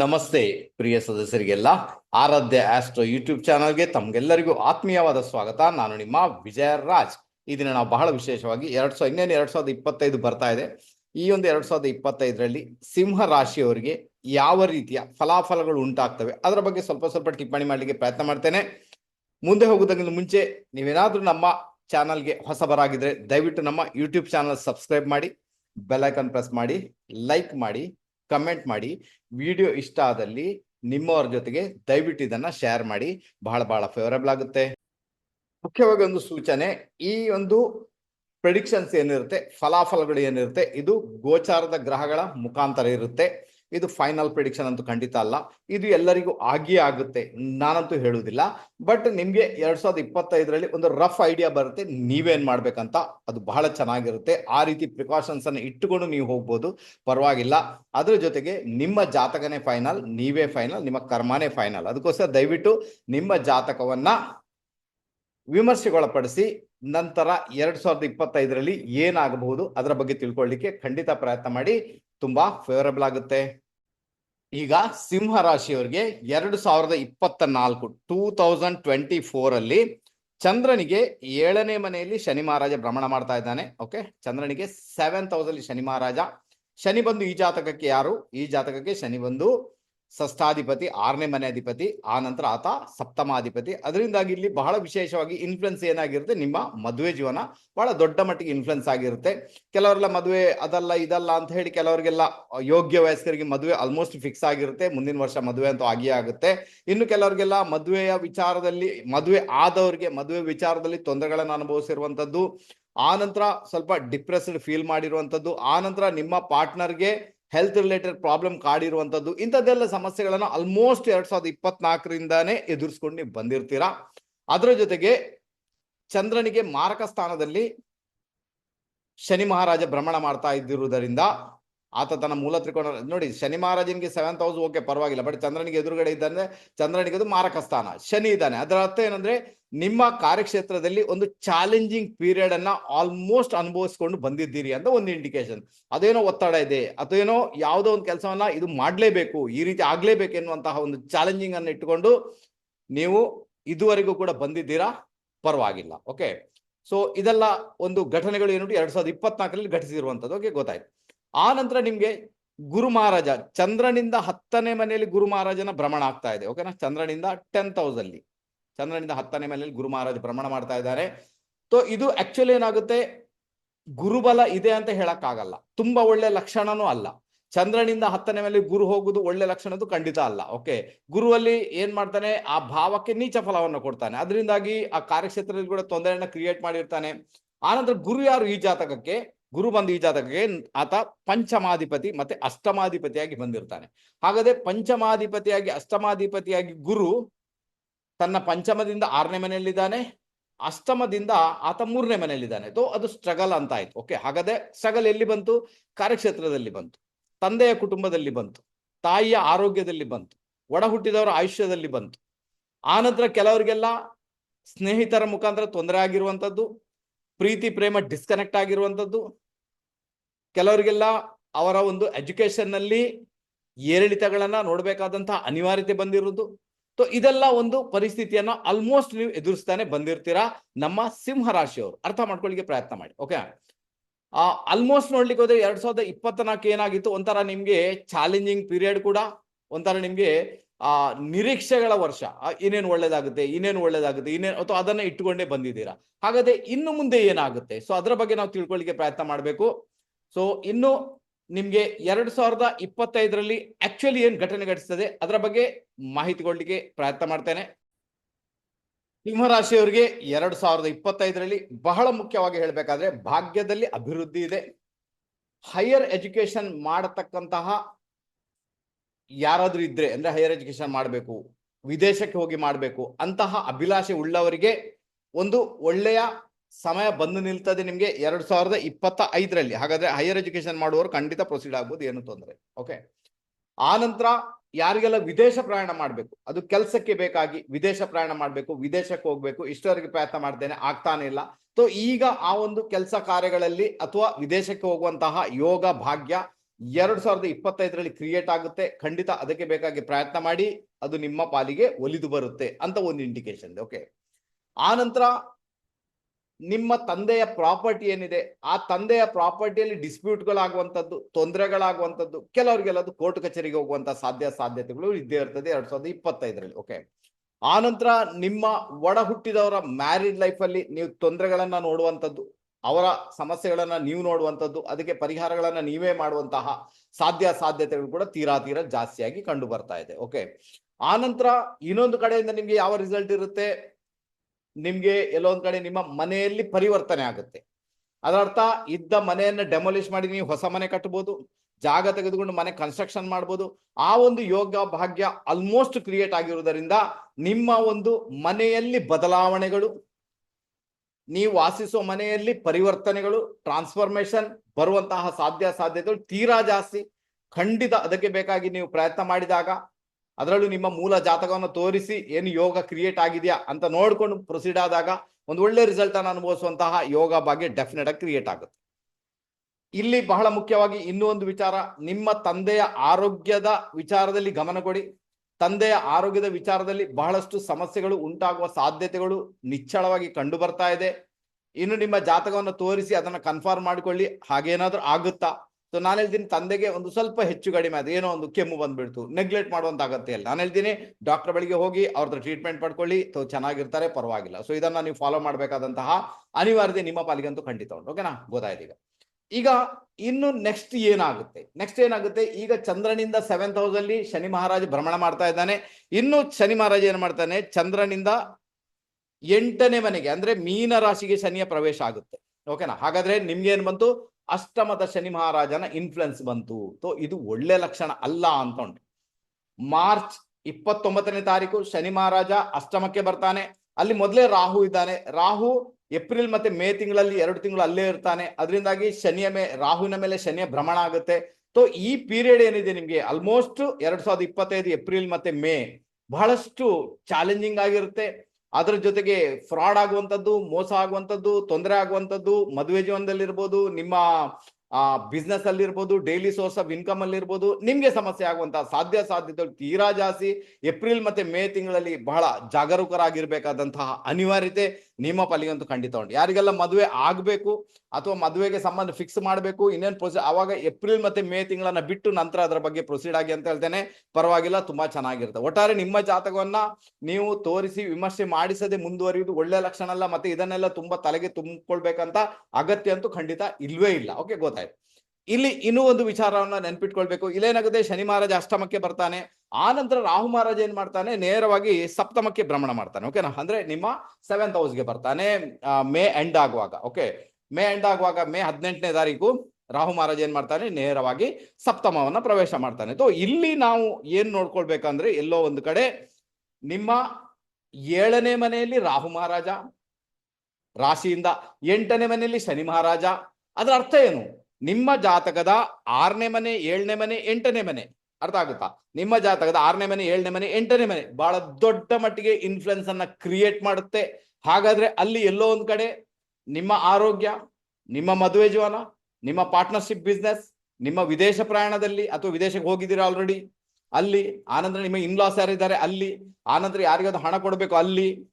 ನಮಸ್ತೆ ಪ್ರಿಯ ಸದಸ್ಯರಿಗೆಲ್ಲ. ಆರಾಧ್ಯ astro YouTube ಚಾನಲ್ಗೆ ತಮ್ಗೆಲ್ಲರಿಗೂ ಆತ್ಮೀಯವಾದ ಸ್ವಾಗತ. ನಾನು ನಿಮ್ಮ ವಿಜಯ ರಾಜ್. ಈ ದಿನ ನಾವು ಬಹಳ ವಿಶೇಷವಾಗಿ ಎರಡ್ ಸಾವಿರ ಇನ್ನೇನು ಎರಡ್ ಸಾವಿರದ ಇಪ್ಪತ್ತೈದು ಬರ್ತಾ ಇದೆ. ಈ ಒಂದು ಎರಡ್ ಸಾವಿರದ ಇಪ್ಪತ್ತೈದರಲ್ಲಿ ಸಿಂಹ ರಾಶಿಯವರಿಗೆ ಯಾವ ರೀತಿಯ ಫಲಾಫಲಗಳು ಉಂಟಾಗ್ತವೆ? ಅದರ ಬಗ್ಗೆ ಸ್ವಲ್ಪ ಸ್ವಲ್ಪ ಟಿಪ್ಪಣಿ ಮಾಡಲಿಕ್ಕೆ ಪ್ರಯತ್ನ ಮಾಡ್ತೇನೆ. ಮುಂದೆ ಹೋಗುವುದಕ್ಕಿಂತ ಮುಂಚೆ ನೀವೇನಾದ್ರೂ ನಮ್ಮ ಚಾನಲ್ಗೆ ಹೊಸಬರಾಗಿದ್ರೆ ದಯವಿಟ್ಟು ನಮ್ಮ ಯೂಟ್ಯೂಬ್ ಚಾನಲ್ ಸಬ್ಸ್ಕ್ರೈಬ್ ಮಾಡಿ, ಬೆಲ್ ಐಕನ್ ಪ್ರೆಸ್ ಮಾಡಿ, ಲೈಕ್ ಮಾಡಿ ಕಮೆಂಟ್ ಮಾಡಿ. ವಿಡಿಯೋ ಇಷ್ಟ ಆದಲ್ಲಿ ನಿಮ್ಮವ್ರ ಜೊತೆಗೆ ದಯವಿಟ್ಟು ಇದನ್ನ ಶೇರ್ ಮಾಡಿ. ಬಹಳ ಬಹಳ ಫೇವರಬಲ್ ಆಗುತ್ತೆ. ಮುಖ್ಯವಾಗಿ ಒಂದು ಸೂಚನೆ, ಈ ಒಂದು ಪ್ರಿಡಿಕ್ಷನ್ಸ್ ಏನಿರುತ್ತೆ, ಫಲಾಫಲಗಳು ಏನಿರುತ್ತೆ, ಇದು ಗೋಚಾರದ ಗ್ರಹಗಳ ಮುಖಾಂತರ ಇರುತ್ತೆ. ಇದು ಫೈನಲ್ ಪ್ರಿಡಿಕ್ಷನ್ ಅಂತೂ ಖಂಡಿತ ಅಲ್ಲ. ಇದು ಎಲ್ಲರಿಗೂ ಆಗಿಯೇ ಆಗುತ್ತೆ. ನಾನಂತೂ ಹೇಳುವುದಿಲ್ಲ. ಬಟ್ ನಿಮಗೆ ಎರಡ್ ಸಾವಿರದ ಇಪ್ಪತ್ತೈದರಲ್ಲಿ ಒಂದು ರಫ್ ಐಡಿಯಾ ಬರುತ್ತೆ. ನೀವೇನ್ ಮಾಡ್ಬೇಕಂತ? ಅದು ಬಹಳ ಚೆನ್ನಾಗಿರುತ್ತೆ. ಆ ರೀತಿ ಪ್ರಿಕಾಷನ್ಸ್ ಅನ್ನು ಇಟ್ಟುಕೊಂಡು ನೀವು ಹೋಗ್ಬೋದು. ಪರವಾಗಿಲ್ಲ. ಅದ್ರ ಜೊತೆಗೆ ನಿಮ್ಮ ಜಾತಕನೇ ಫೈನಲ್ ನೀವೇ ಫೈನಲ್ ನಿಮ್ಮ ಕರ್ಮನೇ ಫೈನಲ್ ಅದಕ್ಕೋಸ್ಕರ ದಯವಿಟ್ಟು ನಿಮ್ಮ ಜಾತಕವನ್ನ ವಿಮರ್ಶೆಗೊಳಪಡಿಸಿ ನಂತರ ಎರಡ್ ಸಾವಿರದ ಇಪ್ಪತ್ತೈದರಲ್ಲಿ ಏನಾಗಬಹುದು ಅದರ ಬಗ್ಗೆ ತಿಳ್ಕೊಳ್ಳಿಕ್ಕೆ ಖಂಡಿತ ಪ್ರಯತ್ನ ಮಾಡಿ. ತುಂಬಾ ಫೇವರಬಲ್ ಆಗುತ್ತೆ. ಈಗ ಸಿಂಹ ರಾಶಿಯವರಿಗೆ ಎರಡು ಸಾವಿರದ ಇಪ್ಪತ್ತ ನಾಲ್ಕು ಟೂ ತೌಸಂಡ್ ಟ್ವೆಂಟಿ ಫೋರ್ ಅಲ್ಲಿ ಚಂದ್ರನಿಗೆ ಏಳನೇ ಮನೆಯಲ್ಲಿ ಶನಿ ಮಹಾರಾಜ ಭ್ರಮಣ ಮಾಡ್ತಾ ಇದ್ದಾನೆ. ಓಕೆ ಚಂದ್ರನಿಗೆ ಹೌಸ್ ಅಲ್ಲಿ ಶನಿ ಮಹಾರಾಜ. ಶನಿ ಬಂದು ಈ ಜಾತಕಕ್ಕೆ ಯಾರು? ಈ ಜಾತಕಕ್ಕೆ ಶನಿ ಬಂದು ಷಷ್ಠಾಧಿಪತಿ, ಆರನೇ ಮನೆ ಅಧಿಪತಿ, ಆ ನಂತರ ಆತ ಸಪ್ತಮಾಧಿಪತಿ. ಅದರಿಂದಾಗಿ ಇಲ್ಲಿ ಬಹಳ ವಿಶೇಷವಾಗಿ ಇನ್ಫ್ಲುಯೆನ್ಸ್ ಏನಾಗಿರುತ್ತೆ? ನಿಮ್ಮ ಮದುವೆ ಜೀವನ ಬಹಳ ದೊಡ್ಡ ಮಟ್ಟಿಗೆ ಇನ್ಫ್ಲುಯೆನ್ಸ್ ಆಗಿರುತ್ತೆ. ಕೆಲವರೆಲ್ಲ ಮದುವೆ ಅದಲ್ಲ, ಇದಲ್ಲ ಅಂತ ಹೇಳಿ ಕೆಲವರಿಗೆಲ್ಲ ಯೋಗ್ಯ ವಯಸ್ಕರಿಗೆ ಮದುವೆ ಆಲ್ಮೋಸ್ಟ್ ಫಿಕ್ಸ್ ಆಗಿರುತ್ತೆ. ಮುಂದಿನ ವರ್ಷ ಮದುವೆ ಅಂತೂ ಆಗಿಯೇ ಆಗುತ್ತೆ. ಇನ್ನು ಕೆಲವರಿಗೆಲ್ಲ ಮದುವೆಯ ವಿಚಾರದಲ್ಲಿ, ಮದುವೆ ಆದವರಿಗೆ, ಮದುವೆ ವಿಚಾರದಲ್ಲಿ ತೊಂದರೆಗಳನ್ನು ಅನುಭವಿಸಿರುವಂತದ್ದು, ಆ ನಂತರ ಸ್ವಲ್ಪ ಡಿಪ್ರೆಸ್ಡ್ ಫೀಲ್ ಮಾಡಿರುವಂಥದ್ದು ಆ ನಂತರ ನಿಮ್ಮ ಪಾರ್ಟ್ನರ್ಗೆ ಹೆಲ್ತ್ ರಿಲೇಟೆಡ್ ಪ್ರಾಬ್ಲಮ್ ಕಾಡಿರುವಂಥದ್ದು ಇಂಥದ್ದೆಲ್ಲ ಸಮಸ್ಯೆಗಳನ್ನ ಆಲ್ಮೋಸ್ಟ್ ಎರಡ್ ಸಾವಿರದ ಇಪ್ಪತ್ನಾಲ್ಕರಿಂದಾನೇ ಎದುರಿಸ್ಕೊಂಡು ನೀವು ಬಂದಿರ್ತೀರಾ? ಅದರ ಜೊತೆಗೆ ಚಂದ್ರನಿಗೆ ಮಾರಕ ಸ್ಥಾನದಲ್ಲಿ ಶನಿ ಮಹಾರಾಜ ಭ್ರಮಣ ಮಾಡ್ತಾ ಇದ್ದಿರುವುದರಿಂದ ಆತ ತನ್ನ ಮೂಲ ತ್ರಿಕೋಣ ನೋಡಿ ಶನಿ ಮಹಾರಾಜನಿಗೆ ಸೆವೆಂತ್ ಹೌಸ್ ಓಕೆ ಪರವಾಗಿಲ್ಲ ಬಟ್ ಚಂದ್ರನಿಗೆ ಎದುರುಗಡೆ ಇದ್ದಂದ್ರೆ ಚಂದ್ರನಿಗೆ ಅದು ಮಾರಕ ಸ್ಥಾನ. ಶನಿ ಇದ್ದಾನೆ. ಅದರ ಅರ್ಥ ಏನಂದ್ರೆ ನಿಮ್ಮ ಕಾರ್ಯಕ್ಷೇತ್ರದಲ್ಲಿ ಒಂದು ಚಾಲೆಂಜಿಂಗ್ ಪೀರಿಯಡ್ ಅನ್ನ ಆಲ್ಮೋಸ್ಟ್ ಅನುಭವಿಸ್ಕೊಂಡು ಬಂದಿದ್ದೀರಿ ಅಂತ ಒಂದು ಇಂಡಿಕೇಶನ್ ಅದೇನೋ ಒತ್ತಡ ಇದೆ, ಅದೇನೋ ಯಾವುದೋ ಒಂದು ಕೆಲಸವನ್ನ ಇದು ಮಾಡಲೇಬೇಕು, ಈ ರೀತಿ ಆಗ್ಲೇಬೇಕು ಎನ್ನುವಂತಹ ಒಂದು ಚಾಲೆಂಜಿಂಗ್ ಅನ್ನು ಇಟ್ಟುಕೊಂಡು ನೀವು ಇದುವರೆಗೂ ಕೂಡ ಬಂದಿದ್ದೀರಾ? ಪರವಾಗಿಲ್ಲ ಓಕೆ ಸೊ ಇದೆಲ್ಲ ಒಂದು ಘಟನೆಗಳು ಏನು ಎರಡ್ ಸಾವಿರದ ಇಪ್ಪತ್ನಾಲ್ಕರಲ್ಲಿ ಘಟಿಸಿರುವಂತದ್ದು ಓಕೆ ಗೊತ್ತಾಯ್ತು. ಆ ನಂತರ ನಿಮ್ಗೆ ಗುರು ಮಹಾರಾಜ, ಚಂದ್ರನಿಂದ ಹತ್ತನೇ ಮನೆಯಲ್ಲಿ ಗುರು ಮಹಾರಾಜನ ಭ್ರಮಣ ಆಗ್ತಾ ಇದೆ. ಓಕೆನಾ ಚಂದ್ರನಿಂದ ಟೆಂತ್ ಹೌಸ್ ಅಲ್ಲಿ ಚಂದ್ರನಿಂದ ಹತ್ತನೇ ಮನೆಯಲ್ಲಿ ಗುರು ಮಹಾರಾಜ ಭ್ರಮಣ ಮಾಡ್ತಾ ಇದ್ದಾರೆ. ಸೊ ಇದು ಆಕ್ಚುಲಿ ಏನಾಗುತ್ತೆ? ಗುರುಬಲ ಇದೆ ಅಂತ ಹೇಳಕ್ ಆಗಲ್ಲ ತುಂಬಾ ಒಳ್ಳೆ ಲಕ್ಷಣನೂ ಅಲ್ಲ. ಚಂದ್ರನಿಂದ ಹತ್ತನೇ ಮೇಲೆ ಗುರು ಹೋಗುದು ಒಳ್ಳೆ ಲಕ್ಷಣದ್ದು ಖಂಡಿತ ಅಲ್ಲ. ಓಕೆ ಗುರುವಲ್ಲಿ ಏನ್ ಮಾಡ್ತಾನೆ? ಆ ಭಾವಕ್ಕೆ ನೀಚ ಫಲವನ್ನು ಕೊಡ್ತಾನೆ. ಅದರಿಂದಾಗಿ ಆ ಕಾರ್ಯಕ್ಷೇತ್ರದಲ್ಲಿ ಕೂಡ ತೊಂದರೆಯನ್ನ ಕ್ರಿಯೇಟ್ ಮಾಡಿರ್ತಾನೆ. ಆನಂತರ ಗುರು ಯಾರು? ಈ ಜಾತಕಕ್ಕೆ ಗುರು ಬಂದು ಜಾತಕಕ್ಕೆ ಆತ ಪಂಚಮಾಧಿಪತಿ ಮತ್ತೆ ಅಷ್ಟಮಾಧಿಪತಿಯಾಗಿ ಬಂದಿರ್ತಾನೆ. ಹಾಗಾದ್ರೆ ಪಂಚಮಾಧಿಪತಿಯಾಗಿ, ಅಷ್ಟಮಾಧಿಪತಿಯಾಗಿ ಗುರು ತನ್ನ ಪಂಚಮದಿಂದ ಆರನೇ ಮನೆಯಲ್ಲಿದ್ದಾನೆ, ಅಷ್ಟಮದಿಂದ ಆತ ಮೂರನೇ ಮನೆಯಲ್ಲಿದ್ದಾನೆ. ತೋ ಅದು ಸ್ಟ್ರಗಲ್ ಅಂತ ಆಯ್ತು. ಓಕೆ ಹಾಗಾದ್ರೆ ಸ್ಟ್ರಗಲ್ ಎಲ್ಲಿ ಬಂತು? ಕಾರ್ಯಕ್ಷೇತ್ರದಲ್ಲಿ ಬಂತು. ತಂದೆಯ ಕುಟುಂಬದಲ್ಲಿ ಬಂತು. ತಾಯಿಯ ಆರೋಗ್ಯದಲ್ಲಿ ಬಂತು. ಒಡ ಹುಟ್ಟಿದವರ ಆಯುಷ್ಯದಲ್ಲಿ ಬಂತು. ಆನಂತರ ಕೆಲವರಿಗೆಲ್ಲ ಸ್ನೇಹಿತರ ಮುಖಾಂತರ ತೊಂದರೆ ಆಗಿರುವಂಥದ್ದು, ಪ್ರೀತಿ, ಪ್ರೇಮ ಡಿಸ್ಕನೆಕ್ಟ್ ಆಗಿರುವಂಥದ್ದು ಕೆಲವರಿಗೆಲ್ಲ ಅವರ ಒಂದು ಎಜುಕೇಶನ್ನಲ್ಲಿ ಏರಿಳಿತಗಳನ್ನ ನೋಡ್ಬೇಕಾದಂತಹ ಅನಿವಾರ್ಯತೆ ಬಂದಿರುವುದು. ಸೊ ಇದೆಲ್ಲ ಒಂದು ಪರಿಸ್ಥಿತಿಯನ್ನ ಆಲ್ಮೋಸ್ಟ್ ನೀವು ಎದುರಿಸ್ತಾನೆ ಬಂದಿರ್ತೀರಾ ನಮ್ಮ ಸಿಂಹ ರಾಶಿಯವರು. ಅರ್ಥ ಮಾಡ್ಕೊಳ್ಳಿಕ್ಕೆ ಪ್ರಯತ್ನ ಮಾಡಿ ಓಕೆ ಆಲ್ಮೋಸ್ಟ್ ನೋಡ್ಲಿಕ್ಕೆ ಹೋದ್ರೆ ಎರಡ್ ಸಾವಿರದ ಇಪ್ಪತ್ನಾಲ್ಕು ಏನಾಗಿತ್ತು? ಒಂಥರ ನಿಮ್ಗೆ ಚಾಲೆಂಜಿಂಗ್ ಪೀರಿಯಡ್ ಕೂಡ, ಒಂಥರ ನಿಮ್ಗೆ, ಆ, ನಿರೀಕ್ಷೆಗಳ ವರ್ಷ. ಇನ್ನೇನು ಒಳ್ಳೇದಾಗುತ್ತೆ ಇನ್ನೇನು ಒಳ್ಳೇದಾಗುತ್ತೆ, ಇನ್ನೇನು, ಅಥವಾ ಅದನ್ನ ಇಟ್ಟುಕೊಂಡೇ ಬಂದಿದ್ದೀರಾ? ಹಾಗಾದ್ರೆ ಇನ್ನು ಮುಂದೆ ಏನಾಗುತ್ತೆ? ಸೊ ಅದರ ಬಗ್ಗೆ ನಾವು ತಿಳ್ಕೊಳ್ಳಿಕ್ಕೆ ಪ್ರಯತ್ನ ಮಾಡಬೇಕು. ಸೊ ಇನ್ನು ನಿಮ್ಗೆ ಎರಡ್ ಸಾವಿರದ ಇಪ್ಪತ್ತೈದರಲ್ಲಿ ಆಕ್ಚುಲಿ ಏನ್ ಘಟನೆ ಘಟಿಸ್ತದೆ, ಅದರ ಬಗ್ಗೆ ಮಾಹಿತಿ ಕೊಡ್ಲಿಕ್ಕೆ ಪ್ರಯತ್ನ ಮಾಡ್ತೇನೆ. ಸಿಂಹರಾಶಿಯವರಿಗೆ ಎರಡ್ ಸಾವಿರದ ಇಪ್ಪತ್ತೈದರಲ್ಲಿ ಬಹಳ ಮುಖ್ಯವಾಗಿ ಹೇಳ್ಬೇಕಾದ್ರೆ ಭಾಗ್ಯದಲ್ಲಿ ಅಭಿವೃದ್ಧಿ ಇದೆ. ಹೈಯರ್ ಎಜುಕೇಶನ್ ಮಾಡತಕ್ಕಂತಹ ಯಾರಾದ್ರೂ ಇದ್ರೆ, ಅಂದ್ರೆ ಹೈಯರ್ ಎಜುಕೇಶನ್ ಮಾಡಬೇಕು, ವಿದೇಶಕ್ಕೆ ಹೋಗಿ ಮಾಡಬೇಕು, ಅಂತಹ ಅಭಿಲಾಷೆ ಉಳ್ಳವರಿಗೆ ಒಂದು ಒಳ್ಳೆಯ ಸಮಯ ಬಂದು ನಿಲ್ತದೆ ನಿಮ್ಗೆ ಎರಡ್ ಸಾವಿರದ ಇಪ್ಪತ್ತ ಐದರಲ್ಲಿ. ಹಾಗಾದ್ರೆ ಹೈಯರ್ ಎಜುಕೇಶನ್ ಮಾಡುವವರು ಖಂಡಿತ ಪ್ರೊಸೀಡ್ ಆಗ್ಬೋದು, ಏನು ತೊಂದರೆ ಓಕೆ ಆನಂತರ ನಂತರ ಯಾರಿಗೆಲ್ಲ ವಿದೇಶ ಪ್ರಯಾಣ ಮಾಡಬೇಕು, ಅದು ಕೆಲಸಕ್ಕೆ ಬೇಕಾಗಿ ವಿದೇಶ ಪ್ರಯಾಣ ಮಾಡಬೇಕು, ವಿದೇಶಕ್ಕೆ ಹೋಗ್ಬೇಕು, ಇಷ್ಟವರೆಗೆ ಪ್ರಯತ್ನ ಮಾಡ್ತೇನೆ, ಆಗ್ತಾನೆ ಇಲ್ಲ. ಸೊ ಈಗ ಆ ಒಂದು ಕೆಲಸ ಕಾರ್ಯಗಳಲ್ಲಿ ಅಥವಾ ವಿದೇಶಕ್ಕೆ ಹೋಗುವಂತಹ ಯೋಗ, ಭಾಗ್ಯ ಎರಡ್ ಸಾವಿರದ ಇಪ್ಪತ್ತೈದರಲ್ಲಿ ಕ್ರಿಯೇಟ್ ಆಗುತ್ತೆ. ಖಂಡಿತ ಅದಕ್ಕೆ ಬೇಕಾಗಿ ಪ್ರಯತ್ನ ಮಾಡಿ, ಅದು ನಿಮ್ಮ ಪಾಲಿಗೆ ಒಲಿದು ಬರುತ್ತೆ ಅಂತ ಒಂದು ಇಂಡಿಕೇಶನ್ ಓಕೆ ಆನಂತರ ನಂತರ ನಿಮ್ಮ ತಂದೆಯ ಪ್ರಾಪರ್ಟಿ ಏನಿದೆ, ಆ ತಂದೆಯ ಪ್ರಾಪರ್ಟಿಯಲ್ಲಿ ಡಿಸ್ಪ್ಯೂಟ್ಗಳಾಗುವಂಥದ್ದು ತೊಂದರೆಗಳಾಗುವಂಥದ್ದು ಕೆಲವರಿಗೆಲ್ಲ ಅದು ಕೋರ್ಟ್ ಕಚೇರಿಗೆ ಹೋಗುವಂತ ಸಾಧ್ಯ ಸಾಧ್ಯತೆಗಳು ಇದ್ದೇ ಇರ್ತದೆ ಎರಡ್ ಸಾವಿರದ ಇಪ್ಪತ್ತೈದರಲ್ಲಿ ಓಕೆ ಆನಂತರ ನಂತರ ನಿಮ್ಮ ಒಡ ಹುಟ್ಟಿದವರ ಮ್ಯಾರಿಡ್ ಲೈಫ್ ಅಲ್ಲಿ ನೀವು ತೊಂದರೆಗಳನ್ನ ನೋಡುವಂಥದ್ದು, ಅವರ ಸಮಸ್ಯೆಗಳನ್ನ ನೀವು ನೋಡುವಂಥದ್ದು, ಅದಕ್ಕೆ ಪರಿಹಾರಗಳನ್ನ ನೀವೇ ಮಾಡುವಂತಹ ಸಾಧ್ಯ ಸಾಧ್ಯತೆಗಳು ಕೂಡ ತೀರಾ ತೀರಾ ಜಾಸ್ತಿಯಾಗಿ ಕಂಡು ಬರ್ತಾ ಇದೆ ಓಕೆ ಆನಂತರ ನಂತರ ಇನ್ನೊಂದು ಕಡೆಯಿಂದ ನಿಮ್ಗೆ ಯಾವ ರಿಸಲ್ಟ್ ಇರುತ್ತೆ? ನಿಮ್ಗೆ ಎಲ್ಲೊಂದ್ ಕಡೆ ನಿಮ್ಮ ಮನೆಯಲ್ಲಿ ಪರಿವರ್ತನೆ ಆಗುತ್ತೆ. ಅದರರ್ಥ ಇದ್ದ ಮನೆಯನ್ನ ಡೆಮೊಲಿಷ್ ಮಾಡಿ ನೀವು ಹೊಸ ಮನೆ ಕಟ್ಟಬಹುದು ಜಾಗ ತೆಗೆದುಕೊಂಡು ಮನೆ ಕನ್ಸ್ಟ್ರಕ್ಷನ್ ಮಾಡ್ಬೋದು, ಆ ಒಂದು ಯೋಗ ಭಾಗ್ಯ ಆಲ್ಮೋಸ್ಟ್ ಕ್ರಿಯೇಟ್ ಆಗಿರುವುದರಿಂದ ನಿಮ್ಮ ಒಂದು ಮನೆಯಲ್ಲಿ ಬದಲಾವಣೆಗಳು, ನೀವು ವಾಸಿಸುವ ಮನೆಯಲ್ಲಿ ಪರಿವರ್ತನೆಗಳು ಟ್ರಾನ್ಸ್ಫಾರ್ಮೇಶನ್ ಬರುವಂತಹ ಸಾಧ್ಯ ಸಾಧ್ಯತೆಗಳು ತೀರಾ ಜಾಸ್ತಿ. ಖಂಡಿತ ಅದಕ್ಕೆ ಬೇಕಾಗಿ ನೀವು ಪ್ರಯತ್ನ ಮಾಡಿದಾಗ ಅದರಲ್ಲೂ ನಿಮ್ಮ ಮೂಲ ಜಾತಕವನ್ನು ತೋರಿಸಿ ಏನು ಯೋಗ ಕ್ರಿಯೇಟ್ ಆಗಿದೆಯಾ ಅಂತ ನೋಡ್ಕೊಂಡು ಪ್ರೊಸೀಡ್ ಆದಾಗ ಒಂದು ಒಳ್ಳೆ ರಿಸಲ್ಟ್ ಅನ್ನು ಅನುಭವಿಸುವಂತಹ ಯೋಗ ಭಾಗ್ಯ ಡೆಫಿನೆಟ್ ಆಗಿ ಕ್ರಿಯೇಟ್ ಆಗುತ್ತೆ. ಇಲ್ಲಿ ಬಹಳ ಮುಖ್ಯವಾಗಿ ಇನ್ನೂ ಒಂದು ವಿಚಾರ, ನಿಮ್ಮ ತಂದೆಯ ಆರೋಗ್ಯದ ವಿಚಾರದಲ್ಲಿ ಗಮನ ಕೊಡಿ. ತಂದೆಯ ಆರೋಗ್ಯದ ವಿಚಾರದಲ್ಲಿ ಬಹಳಷ್ಟು ಸಮಸ್ಯೆಗಳು ಉಂಟಾಗುವ ಸಾಧ್ಯತೆಗಳು ನಿಚ್ಚಳವಾಗಿ ಕಂಡು ಬರ್ತಾ ಇದೆ. ಇನ್ನು ನಿಮ್ಮ ಜಾತಕವನ್ನು ತೋರಿಸಿ ಅದನ್ನು ಕನ್ಫರ್ಮ್ ಮಾಡಿಕೊಳ್ಳಿ. ಹಾಗೇನಾದ್ರೂ ಆಗುತ್ತಾ? ಸೊ ನಾನು ಹೇಳ್ತೀನಿ ತಂದೆಗೆ ಒಂದು ಸ್ವಲ್ಪ ಹೆಚ್ಚು ಕಡಿಮೆ ಅದು ಏನೋ ಒಂದು ಕೆಮ್ಮು ಬಂದ್ಬಿಡ್ತು. ನೆಗ್ಲೆಕ್ಟ್ ಮಾಡುವಂತ ಅಗತ್ಯ ಇಲ್ಲ. ನಾನು ಹೇಳ್ತೀನಿ ಡಾಕ್ಟರ್ ಬಳಿಗೆ ಹೋಗಿ ಅವ್ರದ್ದು ಟ್ರೀಟ್ಮೆಂಟ್ ಪಡ್ಕೊಳ್ಳಿ. ಚೆನ್ನಾಗಿರ್ತಾರೆ, ಪರವಾಗಿಲ್ಲ. ಸೊ ಇದನ್ನ ನೀವು ಫಾಲೋ ಮಾಡಬೇಕಾದಂತಹ ಅನಿವಾರ್ಯತೆ ನಿಮ್ಮ ಪಾಲಿಗಂತೂ ಖಂಡಿತ ಉಂಟು. ಓಕೆನಾ ಗೊತ್ತಾಯ್ತು ಈಗ. ಈಗ ಇನ್ನು ನೆಕ್ಸ್ಟ್ ಏನಾಗುತ್ತೆ? ನೆಕ್ಸ್ಟ್ ಏನಾಗುತ್ತೆ? ಈಗ ಚಂದ್ರನಿಂದ ಸೆವೆಂತ್ ಹೌಸ್ ಅಲ್ಲಿ ಶನಿ ಮಹಾರಾಜ ಭ್ರಮಣ ಮಾಡ್ತಾ ಇದ್ದಾನೆ. ಇನ್ನು ಶನಿ ಮಹಾರಾಜ ಏನ್ ಮಾಡ್ತಾನೆ? ಚಂದ್ರನಿಂದ ಎಂಟನೇ ಮನೆಗೆ, ಅಂದ್ರೆ ಮೀನ ರಾಶಿಗೆ ಶನಿಯ ಪ್ರವೇಶ ಆಗುತ್ತೆ. ಓಕೆನಾ ಹಾಗಾದ್ರೆ ನಿಮ್ಗೆ ಏನ್ ಬಂತು? ಅಷ್ಟಮದ ಶನಿ ಮಹಾರಾಜನ ಇನ್ಫ್ಲುಯೆನ್ಸ್ ಬಂತು. ಸೊ ಇದು ಒಳ್ಳೆ ಲಕ್ಷಣ ಅಲ್ಲ ಅಂತ ಉಂಟು ಮಾರ್ಚ್ ಇಪ್ಪತ್ತೊಂಬತ್ತನೇ ತಾರೀಕು ಶನಿ ಮಹಾರಾಜ ಅಷ್ಟಮಕ್ಕೆ ಬರ್ತಾನೆ. ಅಲ್ಲಿ ಮೊದಲೇ ರಾಹು ಇದ್ದಾನೆ. ರಾಹು ಏಪ್ರಿಲ್ ಮತ್ತೆ ಮೇ ತಿಂಗಳಲ್ಲಿ ಎರಡು ತಿಂಗಳು ಅಲ್ಲೇ ಇರ್ತಾನೆ. ಅದರಿಂದಾಗಿ ಶನಿಯ ಮೇ, ರಾಹುವಿನ ಮೇಲೆ ಶನಿಯ ಭ್ರಮಣ ಆಗುತ್ತೆ. ಸೊ ಈ ಪೀರಿಯಡ್ ಏನಿದೆ ನಿಮಗೆ? ಆಲ್ಮೋಸ್ಟ್ ಎರಡ್ ಸಾವಿರದ ಇಪ್ಪತ್ತೈದು ಏಪ್ರಿಲ್ ಮತ್ತೆ ಮೇ ಬಹಳಷ್ಟು ಚಾಲೆಂಜಿಂಗ್ ಆಗಿರುತ್ತೆ. ಅದರ ಜೊತೆಗೆ ಫ್ರಾಡ್ ಆಗುವಂಥದ್ದು ಮೋಸ ಆಗುವಂಥದ್ದು ತೊಂದರೆ ಆಗುವಂಥದ್ದು ಮದುವೆ ಜೀವನದಲ್ಲಿರ್ಬೋದು, ನಿಮ್ಮ, ಆ ಬಿಸ್ನೆಸ್ ಅಲ್ಲಿ ಇರ್ಬೋದು ಡೈಲಿ ಸೋರ್ಸ್ ಆಫ್ ಇನ್ಕಮ್ ಅಲ್ಲಿ ಇರ್ಬೋದು ನಿಮ್ಗೆ ಸಮಸ್ಯೆ ಆಗುವಂತಹ ಸಾಧ್ಯ ಸಾಧ್ಯತೆಗಳು ತೀರಾ ಜಾಸ್ತಿ. ಏಪ್ರಿಲ್ ಮತ್ತೆ ಮೇ ತಿಂಗಳಲ್ಲಿ ಬಹಳ ಜಾಗರೂಕರಾಗಿರ್ಬೇಕಾದಂತಹ ಅನಿವಾರ್ಯತೆ. ನಿಮ್ಮ ಪಾಲಿಗಂತೂ ಖಂಡಿತ ಉಂಟು. ಯಾರಿಗೆಲ್ಲ ಮದುವೆ ಆಗಬೇಕು ಅಥವಾ ಮದುವೆಗೆ ಸಂಬಂಧ ಫಿಕ್ಸ್ ಮಾಡಬೇಕು, ಇನ್ನೇನು ಪ್ರೊಸೀ ಅವಾಗ ಏಪ್ರಿಲ್ ಮತ್ತೆ ಮೇ ತಿಂಗಳನ್ನ ಬಿಟ್ಟು ನಂತರ ಅದರ ಬಗ್ಗೆ ಪ್ರೊಸೀಡ್ ಆಗಿ ಅಂತ ಹೇಳ್ತೇನೆ. ಪರವಾಗಿಲ್ಲ, ತುಂಬಾ ಚೆನ್ನಾಗಿರುತ್ತೆ. ಒಟ್ಟಾರೆ ನಿಮ್ಮ ಜಾತಕವನ್ನ ನೀವು ತೋರಿಸಿ, ವಿಮರ್ಶೆ ಮಾಡಿಸದೆ ಮುಂದುವರಿಯುವುದು ಒಳ್ಳೆ ಲಕ್ಷಣ ಅಲ್ಲ, ಮತ್ತೆ ಇದನ್ನೆಲ್ಲ ತುಂಬಾ ತಲೆಗೆ ತುಂಬಿಕೊಳ್ಬೇಕಂತ ಅಗತ್ಯ ಅಂತೂ ಖಂಡಿತ ಇಲ್ವೇ ಇಲ್ಲ. ಓಕೆ ಗೊತ್ತಾಯ್ತು. ಇಲ್ಲಿ ಇನ್ನೂ ಒಂದು ವಿಚಾರವನ್ನ ನೆನ್ಪಿಟ್ಕೊಳ್ಬೇಕು. ಇಲ್ಲೇನಾಗುತ್ತೆ ಶನಿ ಮಹಾರಾಜ ಅಷ್ಟಮಕ್ಕೆ ಬರ್ತಾನೆ. ಆ ನಂತರ ರಾಹು ಮಹಾರಾಜ ಏನ್ ಮಾಡ್ತಾನೆ? ನೇರವಾಗಿ ಸಪ್ತಮಕ್ಕೆ ಭ್ರಮಣ ಮಾಡ್ತಾನೆ ಓಕೆನಾ ಅಂದ್ರೆ ನಿಮ್ಮ ಸೆವೆಂತ್ ಹೌಸ್ಗೆ ಬರ್ತಾನೆ ಮೇ ಎಂಡ್ ಆಗುವಾಗ ಓಕೆ ಮೇ ಎಂಡ್ ಆಗುವಾಗ, ಮೇ ಹದಿನೆಂಟನೇ ತಾರೀಕು ರಾಹು ಮಹಾರಾಜ ಏನ್ ಮಾಡ್ತಾನೆ? ನೇರವಾಗಿ ಸಪ್ತಮವನ್ನ ಪ್ರವೇಶ ಮಾಡ್ತಾನೆ. ಸೊ ಇಲ್ಲಿ ನಾವು ಏನ್ ನೋಡ್ಕೊಳ್ಬೇಕಂದ್ರೆ, ಎಲ್ಲೋ ಒಂದು ಕಡೆ ನಿಮ್ಮ ಏಳನೇ ಮನೆಯಲ್ಲಿ ರಾಹು ಮಹಾರಾಜ, ರಾಶಿಯಿಂದ ಎಂಟನೇ ಮನೆಯಲ್ಲಿ ಶನಿ ಮಹಾರಾಜ. ಅದರ ಅರ್ಥ ಏನು? ನಿಮ್ಮ ಜಾತಕದ ಆರನೇ ಮನೆ, ಏಳನೇ ಮನೆ, ಎಂಟನೇ ಮನೆ. ಅರ್ಥ ಆಗುತ್ತಾ? ನಿಮ್ಮ ಜಾತಕದ ಆರನೇ ಮನೆ, ಏಳನೇ ಮನೆ, ಎಂಟನೇ ಮನೆ ಬಹಳ ದೊಡ್ಡ ಮಟ್ಟಿಗೆ ಇನ್ಫ್ಲುಯೆನ್ಸ್ ಅನ್ನ ಕ್ರಿಯೇಟ್ ಮಾಡುತ್ತೆ. ಹಾಗಾದ್ರೆ ಅಲ್ಲಿ ಎಲ್ಲೋ ಒಂದ್ ಕಡೆ ನಿಮ್ಮ ಆರೋಗ್ಯ, ನಿಮ್ಮ ಮದುವೆ ಜೀವನ, ನಿಮ್ಮ ಪಾರ್ಟ್ನರ್ಶಿಪ್ ಬಿಸ್ನೆಸ್ ನಿಮ್ಮ ವಿದೇಶ ಪ್ರಯಾಣದಲ್ಲಿ ಅಥವಾ ವಿದೇಶಕ್ಕೆ ಹೋಗಿದ್ದೀರಾ ಆಲ್ರೆಡಿ ಅಲ್ಲಿ, ಆನಂತರ ನಿಮ್ಮ ಇನ್ಲಾಸ್ ಯಾರಿದ್ದಾರೆ? ಅಲ್ಲಿ, ಆನಂತರ ಯಾರಿಗಾದ್ರು ಹಣ ಕೊಡಬೇಕು? ಅಲ್ಲಿ.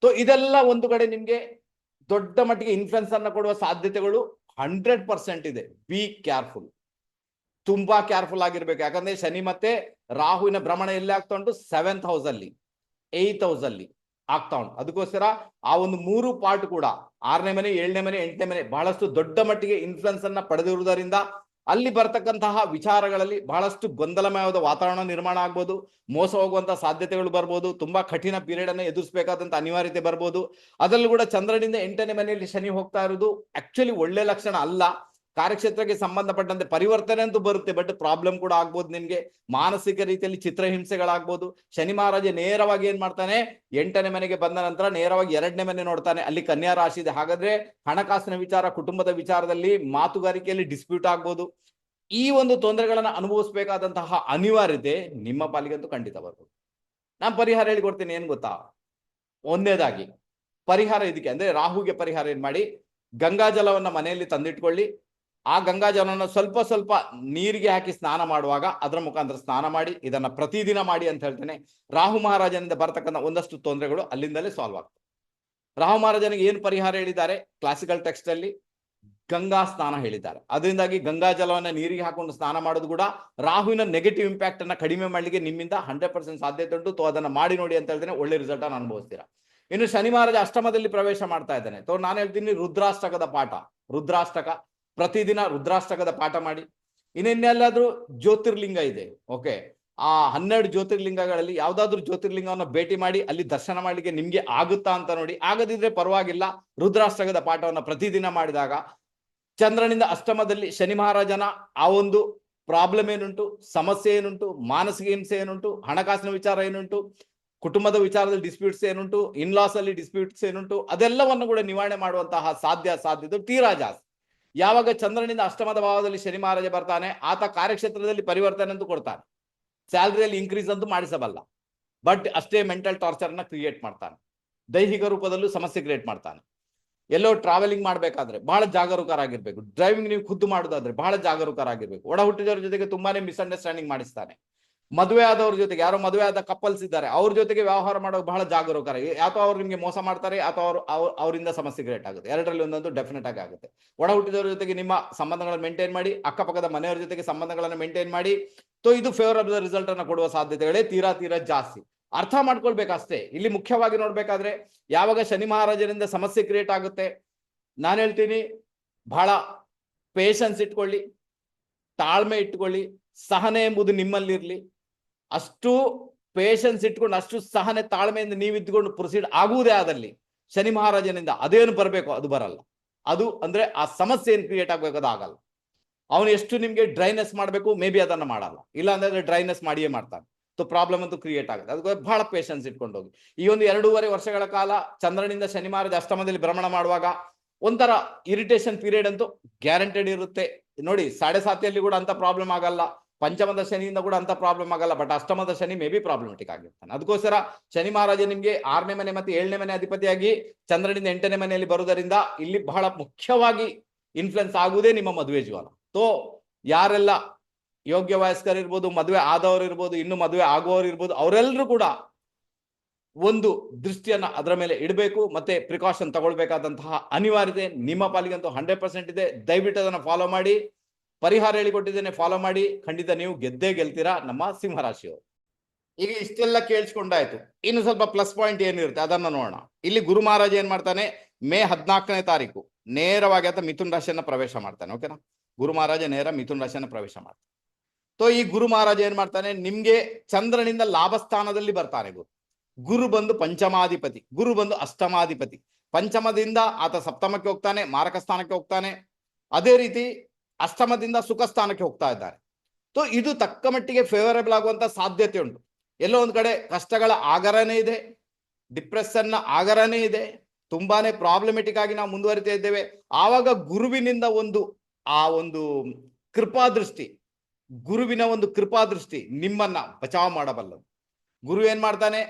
ಸೊ ಇದೆಲ್ಲ ಒಂದು ಕಡೆ ನಿಮ್ಗೆ ದೊಡ್ಡ ಮಟ್ಟಿಗೆ ಇನ್ಫ್ಲುಯೆನ್ಸ್ ಅನ್ನ ಕೊಡುವ ಸಾಧ್ಯತೆಗಳು ಹಂಡ್ರೆಡ್ ಪರ್ಸೆಂಟ್ ಇದೆ. ಬಿ ಕೇರ್ಫುಲ್ ತುಂಬಾ ಕೇರ್ಫುಲ್ ಆಗಿರ್ಬೇಕು. ಯಾಕಂದ್ರೆ ಶನಿ ಮತ್ತೆ ರಾಹುವಿನ ಭ್ರಮಣ ಎಲ್ಲಿ ಆಗ್ತಾ ಉಂಟು? ಸೆವೆಂತ್ ಹೌಸ್ ಅಲ್ಲಿ ಏತ್ ಹೌಸ್ ಅಲ್ಲಿ ಆಗ್ತಾ ಉಂಟು. ಅದಕ್ಕೋಸ್ಕರ ಆ ಒಂದು ಮೂರು ಪಾರ್ಟ್ ಕೂಡ, ಆರನೇ ಮನೆ, ಏಳನೇ ಮನೆ, ಎಂಟನೇ ಮನೆ ಬಹಳಷ್ಟು ದೊಡ್ಡ ಮಟ್ಟಿಗೆ ಇನ್ಫ್ಲುಯೆನ್ಸ್ ಅನ್ನ ಪಡೆದಿರುವುದರಿಂದ ಅಲ್ಲಿ ಬರ್ತಕ್ಕಂತಹ ವಿಚಾರಗಳಲ್ಲಿ ಬಹಳಷ್ಟು ಗೊಂದಲಮಯವಾದ ವಾತಾವರಣ ನಿರ್ಮಾಣ ಆಗ್ಬೋದು. ಮೋಸ ಹೋಗುವಂತಹ ಸಾಧ್ಯತೆಗಳು ಬರ್ಬೋದು. ತುಂಬಾ ಕಠಿಣ ಪೀರಿಯಡ್ ಅನ್ನು ಎದುರಿಸಬೇಕಾದಂತ ಅನಿವಾರ್ಯತೆ ಬರ್ಬೋದು. ಅದರಲ್ಲೂ ಕೂಡ ಚಂದ್ರನಿಂದ ಎಂಟನೇ ಮನೆಯಲ್ಲಿ ಶನಿ ಹೋಗ್ತಾ ಇರೋದು ಆಕ್ಚುಲಿ ಒಳ್ಳೆ ಲಕ್ಷಣ ಅಲ್ಲ. ಕಾರ್ಯಕ್ಷೇತ್ರಕ್ಕೆ ಸಂಬಂಧಪಟ್ಟಂತೆ ಪರಿವರ್ತನೆ ಅಂತೂ ಬರುತ್ತೆ. ಬಟ್ ಪ್ರಾಬ್ಲಮ್ ಕೂಡ ಆಗ್ಬೋದು ನಿನ್ಗೆ. ಮಾನಸಿಕ ರೀತಿಯಲ್ಲಿ ಚಿತ್ರಹಿಂಸೆಗಳಾಗ್ಬೋದು. ಶನಿ ಮಹಾರಾಜ ನೇರವಾಗಿ ಏನ್ ಮಾಡ್ತಾನೆ? ಎಂಟನೇ ಮನೆಗೆ ಬಂದ ನಂತರ ನೇರವಾಗಿ ಎರಡನೇ ಮನೆ ನೋಡ್ತಾನೆ. ಅಲ್ಲಿ ಕನ್ಯಾ ರಾಶಿ ಇದೆ. ಹಾಗಾದ್ರೆ ಹಣಕಾಸಿನ ವಿಚಾರ, ಕುಟುಂಬದ ವಿಚಾರದಲ್ಲಿ ಮಾತುಗಾರಿಕೆಯಲ್ಲಿ ಡಿಸ್ಪ್ಯೂಟ್ ಆಗ್ಬೋದು. ಈ ಒಂದು ತೊಂದರೆಗಳನ್ನ ಅನುಭವಿಸಬೇಕಾದಂತಹ ಅನಿವಾರ್ಯತೆ ನಿಮ್ಮ ಪಾಲಿಗಂತೂ ಖಂಡಿತ ಬರ್ಬೋದು. ನಾನು ಪರಿಹಾರ ಹೇಳಿಕೊಡ್ತೀನಿ. ಏನ್ ಗೊತ್ತಾ? ಒಂದೇದಾಗಿ. ಪರಿಹಾರ ಇದಕ್ಕೆ. ಅಂದ್ರೆ ರಾಹುಗೆ ಪರಿಹಾರ ಏನ್ ಮಾಡಿ? ಗಂಗಾ ಜಲವನ್ನ ಮನೆಯಲ್ಲಿ ತಂದಿಟ್ಕೊಳ್ಳಿ. ಆ ಗಂಗಾಜಲವನ್ನು ಸ್ವಲ್ಪ ಸ್ವಲ್ಪ ನೀರಿಗೆ ಹಾಕಿ ಸ್ನಾನ ಮಾಡುವಾಗ ಅದರ ಮುಖಾಂತರ ಸ್ನಾನ ಮಾಡಿ, ಇದನ್ನ ಪ್ರತಿದಿನ ಮಾಡಿ ಅಂತ ಹೇಳ್ತೇನೆ. ರಾಹು ಮಹಾರಾಜನಿಂದ ಬರ್ತಕ್ಕಂಥ ಒಂದಷ್ಟು ತೊಂದರೆಗಳು ಅಲ್ಲಿಂದಲೇ ಸಾಲ್ವ್ ಆಗ್ತವೆ. ರಾಹು ಮಹಾರಾಜನಿಗೆ ಏನು ಪರಿಹಾರ ಹೇಳಿದ್ದಾರೆ? ಕ್ಲಾಸಿಕಲ್ ಟೆಕ್ಸ್ಟ್ ಅಲ್ಲಿ ಗಂಗಾ ಸ್ನಾನ ಹೇಳಿದ್ದಾರೆ. ಅದರಿಂದಾಗಿ ಗಂಗಾ ಜಲವನ್ನ ನೀರಿಗೆ ಹಾಕೊಂಡು ಸ್ನಾನ ಮಾಡೋದು ಕೂಡ ರಾಹುವಿನ ನೆಗೆಟಿವ್ ಇಂಪ್ಯಾಕ್ಟ್ ಅನ್ನ ಕಡಿಮೆ ಮಾಡಲಿಕ್ಕೆ ನಿಮ್ಮಿಂದ ಹಂಡ್ರೆಡ್ ಪರ್ಸೆಂಟ್ ಸಾಧ್ಯತೆ ಉಂಟು. ತೋ, ಅದನ್ನ ಮಾಡಿ ನೋಡಿ ಅಂತ ಹೇಳ್ತೇನೆ. ಒಳ್ಳೆ ರಿಸಲ್ಟ್ ಅನ್ನು ಅನುಭವಿಸ್ತೀರಾ? ಇನ್ನು ಶನಿ ಮಹಾರಾಜ ಅಷ್ಟಮದಲ್ಲಿ ಪ್ರವೇಶ ಮಾಡ್ತಾ ಇದ್ದಾನೆ. ತೋ, ನಾನು ಹೇಳ್ತೀನಿ ರುದ್ರಾಷ್ಟಕದ ಪಾಠ. ರುದ್ರಾಷ್ಟಕ ಪ್ರತಿದಿನ ರುದ್ರಾಷ್ಟಕದ ಪಾಠ ಮಾಡಿ. ಇನ್ನೆಲ್ಲಾದ್ರೂ ಜ್ಯೋತಿರ್ಲಿಂಗ ಇದೆ ಓಕೆ ಆ ಹನ್ನೆರಡು ಜ್ಯೋತಿರ್ಲಿಂಗಗಳಲ್ಲಿ ಯಾವ್ದಾದ್ರು ಜ್ಯೋತಿರ್ಲಿಂಗವನ್ನ ಭೇಟಿ ಮಾಡಿ, ಅಲ್ಲಿ ದರ್ಶನ ಮಾಡ್ಲಿಕ್ಕೆ ನಿಮ್ಗೆ ಆಗುತ್ತಾ ಅಂತ ನೋಡಿ. ಆಗದಿದ್ರೆ ಪರವಾಗಿಲ್ಲ, ರುದ್ರಾಷ್ಟಕದ ಪಾಠವನ್ನ ಪ್ರತಿದಿನ ಮಾಡಿದಾಗ ಚಂದ್ರನಿಂದ ಅಷ್ಟಮದಲ್ಲಿ ಶನಿ ಮಹಾರಾಜನ ಆ ಒಂದು ಪ್ರಾಬ್ಲಮ್ ಏನುಂಟು? ಸಮಸ್ಯೆ ಏನುಂಟು? ಮಾನಸಿಕ ಹಿಂಸೆ ಏನುಂಟು? ಹಣಕಾಸಿನ ವಿಚಾರ ಏನುಂಟು? ಕುಟುಂಬದ ವಿಚಾರದಲ್ಲಿ ಡಿಸ್ಪ್ಯೂಟ್ಸ್ ಏನುಂಟು? ಇನ್ಲಾಸ್ ಅಲ್ಲಿ ಡಿಸ್ಪ್ಯೂಟ್ಸ್ ಏನುಂಟು? ಅದೆಲ್ಲವನ್ನು ಕೂಡ ನಿವಾರಣೆ ಮಾಡುವಂತಹ ಸಾಧ್ಯ ಸಾಧ್ಯತೆ ತೀರಾ ಜಾಸ್ತಿ ಯಾವಾಗ ಚಂದ್ರನಿಂದ ಅಷ್ಟಮದ ಭಾವದಲ್ಲಿ ಶನಿ ಮಹಾರಾಜ ಬರ್ತಾನೆ, ಆತ ಕಾರ್ಯಕ್ಷೇತ್ರದಲ್ಲಿ ಪರಿವರ್ತನೆ ಅಂತೂ ಕೊಡ್ತಾನೆ. ಸ್ಯಾಲ್ರಿಯಲ್ಲಿ ಇನ್ಕ್ರೀಸ್ ಅಂತೂ ಮಾಡಿಸಬಲ್ಲ. ಬಟ್ ಅಷ್ಟೇ ಮೆಂಟಲ್ ಟಾರ್ಚರ್ನ ಕ್ರಿಯೇಟ್ ಮಾಡ್ತಾನೆ. ದೈಹಿಕ ರೂಪದಲ್ಲೂ ಸಮಸ್ಯೆ ಕ್ರಿಯೇಟ್ ಮಾಡ್ತಾನೆ. ಎಲ್ಲೋ ಟ್ರಾವೆಲಿಂಗ್ ಮಾಡಬೇಕಾದ್ರೆ ಬಹಳ ಜಾಗರೂಕರಾಗಿರ್ಬೇಕು. ಡ್ರೈವಿಂಗ್ ನೀವು ಖುದ್ದು ಮಾಡೋದಾದ್ರೆ ಬಹಳ ಜಾಗರೂಕರಾಗಿರ್ಬೇಕು. ಒಡ ಹುಟ್ಟಿದವರ ಜೊತೆಗೆ ತುಂಬಾನೇ ಮಿಸ್ಅಂಡರ್ಸ್ಟ್ಯಾಂಡಿಂಗ್ ಮಾಡಿಸ್ತಾನೆ. ಮದುವೆ ಆದವ್ರ ಜೊತೆಗೆ, ಯಾರೋ ಮದುವೆ ಆದ ಕಪಲ್ಸ್ ಇದ್ದಾರೆ, ಅವ್ರ ಜೊತೆಗೆ ವ್ಯವಹಾರ ಮಾಡೋಕೆ ಬಹಳ ಜಾಗರೂಕರ. ಅಥವಾ ಅವ್ರು ನಿಮಗೆ ಮೋಸ ಮಾಡ್ತಾರೆ ಅಥವಾ ಅವರು ಅವ್ರ- ಅವರಿಂದ ಸಮಸ್ಯೆ ಕ್ರಿಯೇಟ್ ಆಗುತ್ತೆ. ಎರಡರಲ್ಲಿ ಒಂದೊಂದು ಡೆಫಿನೆಟ್ ಆಗಿ ಆಗುತ್ತೆ. ಒಡ ಹುಟ್ಟಿದವ್ರ ಜೊತೆಗೆ ನಿಮ್ಮ ಸಂಬಂಧಗಳನ್ನು ಮೇಂಟೈನ್ ಮಾಡಿ, ಅಕ್ಕಪಕ್ಕದ ಮನೆಯವ್ರ ಜೊತೆಗೆ ಸಂಬಂಧಗಳನ್ನು ಮೇಂಟೈನ್ ಮಾಡಿ ಸೊ ಇದು ಫೇವರಬಲ್ ರಿಸಲ್ಟ್ ಅನ್ನು ಕೊಡುವ ಸಾಧ್ಯತೆಗಳೇ ತೀರಾ ತೀರಾ ಜಾಸ್ತಿ. ಅರ್ಥ ಮಾಡ್ಕೊಳ್ಬೇಕಷ್ಟೇ. ಇಲ್ಲಿ ಮುಖ್ಯವಾಗಿ ನೋಡ್ಬೇಕಾದ್ರೆ, ಯಾವಾಗ ಶನಿ ಮಹಾರಾಜರಿಂದ ಸಮಸ್ಯೆ ಕ್ರಿಯೇಟ್ ಆಗುತ್ತೆ, ನಾನು ಹೇಳ್ತೀನಿ, ಬಹಳ ಪೇಷನ್ಸ್ ಇಟ್ಕೊಳ್ಳಿ, ತಾಳ್ಮೆ ಇಟ್ಕೊಳ್ಳಿ, ಸಹನೆ ಎಂಬುದು ನಿಮ್ಮಲ್ಲಿರ್ಲಿ. ಅಷ್ಟು ಪೇಷನ್ಸ್ ಇಟ್ಕೊಂಡು, ಅಷ್ಟು ಸಹನೆ ತಾಳ್ಮೆಯಿಂದ ನೀವು ಇದ್ಕೊಂಡು ಪ್ರೊಸೀಡ್ ಆಗುವುದೇ ಆದಲ್ಲಿ ಶನಿ ಮಹಾರಾಜನಿಂದ ಅದೇನು ಬರಬೇಕು ಅದು ಬರಲ್ಲ. ಅದು ಅಂದ್ರೆ ಆ ಸಮಸ್ಯೆ ಏನು ಕ್ರಿಯೇಟ್ ಆಗ್ಬೇಕು ಅದು ಅವನು ಎಷ್ಟು ನಿಮಗೆ ಡ್ರೈನೆಸ್ ಮಾಡಬೇಕು ಮೇ ಬಿ ಅದನ್ನ ಮಾಡಲ್ಲ. ಇಲ್ಲ ಅಂದ್ರೆ ಡ್ರೈನೆಸ್ ಮಾಡಿಯೇ ಮಾಡ್ತಾನೆ. ಸೊ ಪ್ರಾಬ್ಲಮ್ ಅಂತೂ ಕ್ರಿಯೇಟ್ ಆಗುತ್ತೆ. ಅದಕ್ಕೆ ಬಹಳ ಪೇಷನ್ಸ್ ಇಟ್ಕೊಂಡು ಹೋಗಿ ಈ ಒಂದು ಎರಡೂವರೆ ವರ್ಷಗಳ ಕಾಲ ಚಂದ್ರನಿಂದ ಶನಿ ಅಷ್ಟಮದಲ್ಲಿ ಭ್ರಮಣ ಮಾಡುವಾಗ ಒಂಥರ ಇರಿಟೇಷನ್ ಪೀರಿಯಡ್ ಅಂತೂ ಗ್ಯಾರಂಟೆಡ್ ಇರುತ್ತೆ. ನೋಡಿ, ಸಾಡೆ ಸಾತಿಯಲ್ಲಿ ಕೂಡ ಅಂತ ಪ್ರಾಬ್ಲಮ್ ಆಗಲ್ಲ. ಪಂಚಮದ ಶನಿಯಿಂದ ಕೂಡ ಅಂತ ಪ್ರಾಬ್ಲಮ್ ಆಗಲ್ಲ ಬಟ್ ಅಷ್ಟಮದ ಶನಿ ಮೇ ಬಿ ಪ್ರಾಬ್ಲಮೆಟಿಕ್ ಆಗಿರ್ತಾನೆ. ಅದಕ್ಕೋಸ್ಕರ ಶನಿ ಮಹಾರಾಜ ನಿಮ್ಗೆ ಆರನೇ ಮನೆ ಮತ್ತೆ ಏಳನೇ ಮನೆ ಅಧಿಪತಿಯಾಗಿ ಚಂದ್ರನಿಂದ ಎಂಟನೇ ಮನೆಯಲ್ಲಿ ಬರುವುದರಿಂದ ಇಲ್ಲಿ ಬಹಳ ಮುಖ್ಯವಾಗಿ ಇನ್ಫ್ಲುಯೆನ್ಸ್ ಆಗುವುದೇ ನಿಮ್ಮ ಮದುವೆ ಜೀವನ. ತೋ ಯಾರೆಲ್ಲ ಯೋಗ್ಯ ವಯಸ್ಕರಿರ್ಬೋದು ಮದುವೆ ಆದವರು ಇರ್ಬೋದು, ಇನ್ನು ಮದುವೆ ಆಗುವವರು ಇರ್ಬೋದು, ಅವರೆಲ್ಲರೂ ಕೂಡ ಒಂದು ದೃಷ್ಟಿಯನ್ನ ಅದರ ಮೇಲೆ ಇಡಬೇಕು ಮತ್ತೆ ಪ್ರಿಕಾಷನ್ ತಗೊಳ್ಬೇಕಾದಂತಹ ಅನಿವಾರ್ಯತೆ ನಿಮ್ಮ ಪಾಲಿಗಂತೂ ಹಂಡ್ರೆಡ್ ಪರ್ಸೆಂಟ್ ಇದೆ. ದಯವಿಟ್ಟು ಅದನ್ನು ಫಾಲೋ ಮಾಡಿ. ಪರಿಹಾರ ಹೇಳಿಕೊಟ್ಟಿದ್ದೇನೆ ಫಾಲೋ ಮಾಡಿ. ಖಂಡಿತ ನೀವು ಗೆದ್ದೇ ಗೆಲ್ತೀರಾ ನಮ್ಮ ಸಿಂಹರಾಶಿಯವರು. ಈಗ ಇಷ್ಟೆಲ್ಲ ಕೇಳಿಸ್ಕೊಂಡಾಯ್ತು. ಇನ್ನು ಸ್ವಲ್ಪ ಪ್ಲಸ್ ಪಾಯಿಂಟ್ ಏನಿರುತ್ತೆ ಅದನ್ನ ನೋಡೋಣ. ಇಲ್ಲಿ ಗುರು ಮಹಾರಾಜ ಏನ್ ಮಾಡ್ತಾನೆ? ಮೇ ಹದಿನಾಲ್ಕನೇ ತಾರೀಕು. ನೇರವಾಗಿ ಆತ ಮಿಥುನ್ ರಾಶಿಯನ್ನ ಪ್ರವೇಶ ಮಾಡ್ತಾನೆ ಓಕೆನಾ ಗುರು ಮಹಾರಾಜ ನೇರ ಮಿಥುನ್ ರಾಶಿಯನ್ನ ಪ್ರವೇಶ ಮಾಡ್ತಾನೆ. ಸೊ ಈ ಗುರು ಮಹಾರಾಜ ಏನ್ ಮಾಡ್ತಾನೆ? ನಿಮ್ಗೆ ಚಂದ್ರನಿಂದ ಲಾಭ ಸ್ಥಾನದಲ್ಲಿ ಬರ್ತಾನೆ ಗುರು. ಗುರು ಬಂದು ಪಂಚಮಾಧಿಪತಿ, ಗುರು ಬಂದು ಅಷ್ಟಮಾಧಿಪತಿ. ಪಂಚಮದಿಂದ ಆತ ಸಪ್ತಮಕ್ಕೆ ಹೋಗ್ತಾನೆ, ಮಾರಕ ಸ್ಥಾನಕ್ಕೆ ಹೋಗ್ತಾನೆ. ಅದೇ ರೀತಿ ಅಷ್ಟಮದಿಂದ ಸುಖ ಸ್ಥಾನಕ್ಕೆ ಹೋಗ್ತಾ ಇದ್ದಾರೆ. ಸೊ ಇದು ತಕ್ಕ ಮಟ್ಟಿಗೆ ಫೇವರಬಲ್ ಆಗುವಂತ ಸಾಧ್ಯತೆ ಉಂಟು. ಎಲ್ಲೋ ಒಂದು ಕಡೆ ಕಷ್ಟಗಳ ಆಗರನೇ ಇದೆ ಡಿಪ್ರೆಷನ್ನ ಆಗರನೇ ಇದೆ, ತುಂಬಾನೇ ಪ್ರಾಬ್ಲಮೆಟಿಕ್ ಆಗಿ ನಾವು ಮುಂದುವರಿತಾ ಇದ್ದೇವೆ. ಆವಾಗ ಗುರುವಿನಿಂದ ಒಂದು, ಆ ಒಂದು ಕೃಪಾದೃಷ್ಟಿ, ಗುರುವಿನ ಒಂದು ಕೃಪಾ ದೃಷ್ಟಿ ನಿಮ್ಮನ್ನ ಬಚಾವ್ ಮಾಡಬಲ್ಲದು. ಗುರು ಏನ್ ಮಾಡ್ತಾನೆ?